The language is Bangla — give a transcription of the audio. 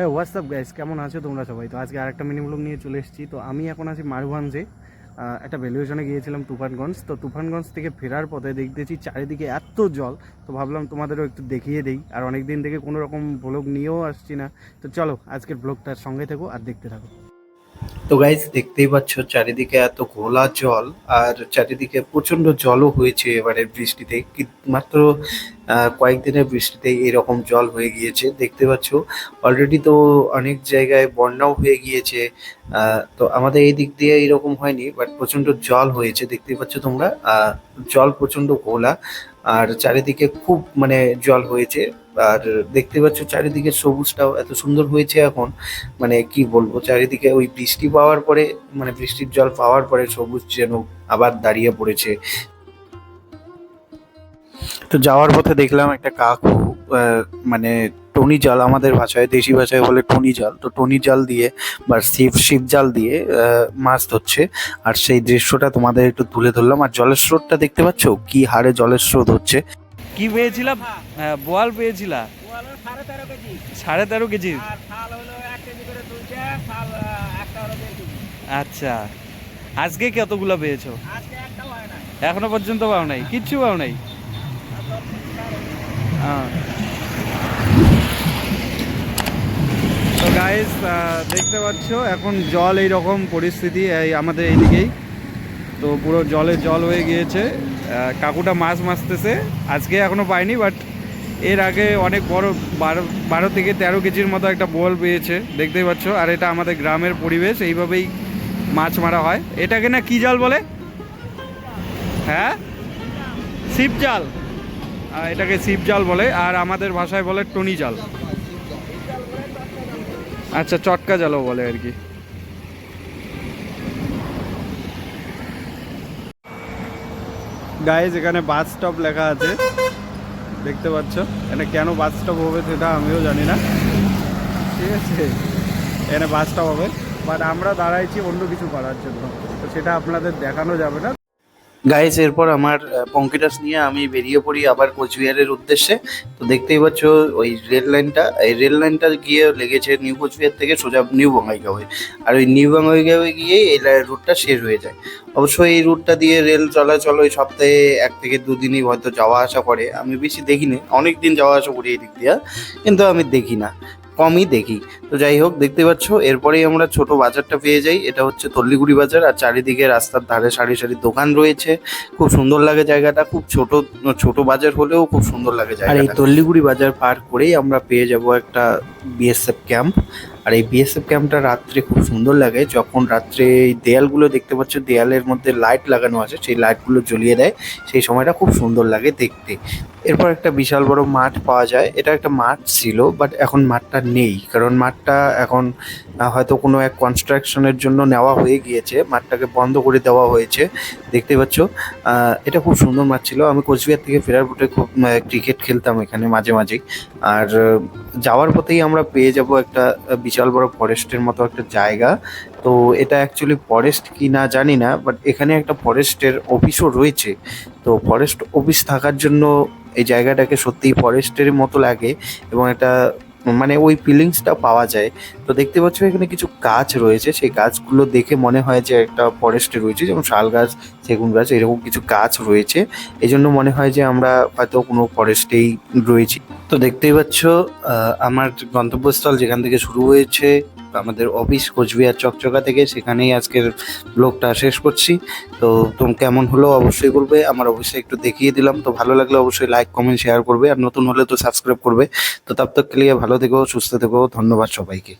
হ্যাঁ হোয়াটসঅ্যাপ গাইস কেমন আছো তোমরা সবাই? তো আজকে আরেকটা মিনি ব্লগ নিয়ে চলে এসেছি। তো আমি এখন আছি মারুভাঞ্জে একটা ভ্যালুয়েশনে গিয়েছিলাম তুফানগঞ্জ। তো তুফানগঞ্জ থেকে ফেরার পথে দেখতেছি চারিদিকে এত জল। তো ভাবলাম তোমাদেরও একটু দেখিয়ে দেই। আর অনেক দিন থেকে কোনো রকম ব্লগ নিয়েও আসছি না। তো চলো, আজকের ব্লগটার সঙ্গে থেকো আর দেখতে থাকো। তো গাইজ দেখতেই পাচ্ছ চারিদিকে এত ঘোলা জল আর চারিদিকে প্রচণ্ড জলও হয়েছে এবারে বৃষ্টিতে। মাত্র কয়েকদিনের বৃষ্টিতে এরকম জল হয়ে গিয়েছে, দেখতে পাচ্ছ। অলরেডি তো অনেক জায়গায় বন্যাও হয়ে গিয়েছে তো আমাদের এই দিক দিয়ে এরকম হয়নি বাট প্রচণ্ড জল হয়েছে, দেখতেই পাচ্ছ তোমরা। জল প্রচণ্ড ঘোলা আর চারিদিকে খুব মানে জল হয়েছে। আর দেখতে পাচ্ছ চারিদিকে সবুজটাও এত সুন্দর হয়েছে এখন। মানে কি বলব, চারিদিকে ওই বৃষ্টি পাওয়ার পরে মানে বৃষ্টির জল পাওয়ার পরে সবুজ যেন আবার দাঁড়িয়ে পড়েছে। তো যাওয়ার পথে দেখলাম একটা কাকু মানে টনি জাল আমাদের ভাষায় দেশি ভাষায় বলে টনি জাল। তো টনি জাল দিয়ে বা শিব শিব জাল দিয়ে মাছ ধরছে। আর সেই দৃশ্যটা তোমাদের একটু তুলে ধরলাম। আর জলের স্রোতটা দেখতে পাচ্ছ? কি হারে জলের স্রোত হচ্ছে। কি পেয়েছিলাম? হ্যাঁ, বোয়াল পেয়েছিলা। সাড়ে তেরো কেজি। আচ্ছা। আজকে কতগুলো পেয়েছ? আজকে একটাও হয় না এখনও পর্যন্ত পাও নাই? কিচ্ছু পাও নাই? হ্যাঁ। তো গাইস দেখতে পাচ্ছ, এখন জল এই রকম পরিস্থিতি, এই আমাদের এইদিকেই। তো পুরো জলে জল হয়ে গিয়েছে। কাকুটা মাছ মাছতেছে আজকে এখনও পাইনি বাট এর আগে অনেক বড়, বারো বারো থেকে তেরো কেজির মতো একটা বোল পেয়েছে, দেখতেই পাচ্ছ। আর এটা আমাদের গ্রামের পরিবেশ, এইভাবেই মাছ মারা হয়। এটাকে না কি জাল বলে? হ্যাঁ? ছিপ জাল। এটাকে ছিপ জাল বলে, আর আমাদের ভাষায় বলে টনি জাল। আচ্ছা চটকা জালও বলে আর কি। গাইজ এখানে বাস স্টপ লেখা আছে। দেখতে পাচ্ছ? এখানে কেন বাস স্টপ হবে সেটা আমিও জানি না। ঠিক আছে? এখানে বাস স্টপ হবে। বাট আমরা দাঁড়াইছি অন্য কিছু করার জন্য। তো সেটা আপনাদের দেখানো যাবে না। গাইজ এরপর আমার পঙ্কিটাস নিয়ে আমি বেরিয়ে পড়ি আবার কোচবিহারের উদ্দেশ্যে। তো দেখতেই পাচ্ছ, ওই রেল লাইনটা, এই রেল লাইনটা গিয়ে লেগেছে নিউ কোচবিহার থেকে সোজা নিউ বঙ্গাইগাঁওয়ে। আর ওই নিউ বঙ্গাইগাঁওয়ে গিয়ে এই রুটটা শেষ হয়ে যায়। অবশ্যই এই রুটটা দিয়ে রেল চলাচল ওই সপ্তাহে এক থেকে দুদিনই হয়তো যাওয়া আসা করে। আমি বেশি দেখিনি, অনেক দিন যাওয়া আসা করি এই দিক দিয়ে, কিন্তু আমি দেখি না। কমই দেখি। তো যাই হোক দেখতে পাচ্ছ এরপরেই আমরা ছোট বাজারটা পেয়ে যাই। এটা হচ্ছে তল্লিগুড়ি বাজার আর চারিদিকে রাস্তার ধারে সারি সারি দোকান রয়েছে। খুব সুন্দর লাগে জায়গাটা। খুব ছোট ছোট বাজার হলেও খুব সুন্দর লাগে জায়গা আর এই তল্লিগুড়ি বাজার পার করেই আমরা পেয়ে যাব একটা বিএসএফ ক্যাম্প আর এই বিএসএফ ক্যাম্পটা রাত্রে খুব সুন্দর লাগে। যখন রাত্রে এই দেয়ালগুলো দেখতে পাচ্ছ, দেয়ালের মধ্যে লাইট লাগানো আছে, সেই লাইটগুলো জ্বলিয়ে দেয়। সেই সময়টা খুব সুন্দর লাগে দেখতে। এরপর একটা বিশাল বড় মাঠ পাওয়া যায়। এটা একটা মাঠ ছিল বাট এখন মাঠটা নেই। কারণ মাঠটা এখন হয়তো কোনো এক কনস্ট্রাকশনের জন্য নেওয়া হয়ে গিয়েছে। মাঠটাকে বন্ধ করে দেওয়া হয়েছে। দেখতে পাচ্ছ এটা খুব সুন্দর মাঠ ছিল। আমি কোচবিহার থেকে ফেরার পথে খুব ক্রিকেট খেলতাম এখানে মাঝে মাঝেই। আর যাওয়ার পথেই আমরা পেয়ে যাব একটা বিশাল বড় ফরেস্টের মতো একটা জায়গা। তো এটা অ্যাকচুয়ালি ফরেস্ট কি না জানি না বাট এখানে একটা ফরেস্টের অফিসও রয়েছে। তো ফরেস্ট অফিস থাকার জন্য এই জায়গাটাকে সত্যিই ফরেস্টের মতো লাগে এবং এটা মানে ওই ফিলিংসটা পাওয়া যায়। তো দেখতে পাচ্ছ এখানে কিছু গাছ রয়েছে। সেই গাছগুলো দেখে মনে হয় যে একটা ফরেস্টে রয়েছে, যেমন শাল গাছ সেগুন গাছ, এরকম কিছু গাছ রয়েছে। এই জন্য মনে হয় যে আমরা হয়তো কোনো ফরেস্টেই রয়েছি। তো দেখতেই পাচ্ছ আমার গন্তব্যস্থল যেখান থেকে শুরু হয়েছে, আমাদের অফিস কোচবিহার চকচকা থেকে, সেখানেই আজকের ব্লগটা শেষ করছি। তো তুমি কেমন হলো অবশ্যই বলবে, আমার অবশ্যই একটু দেখিয়ে দিলাম। তো ভালো লাগলে অবশ্যই লাইক কমেন্ট শেয়ার করবে। আর নতুন হলে তো সাবস্ক্রাইব করবে। তো তব তক লিয়ে ভালো থেকো, সুস্থ থেকো, ধন্যবাদ সবাইকে।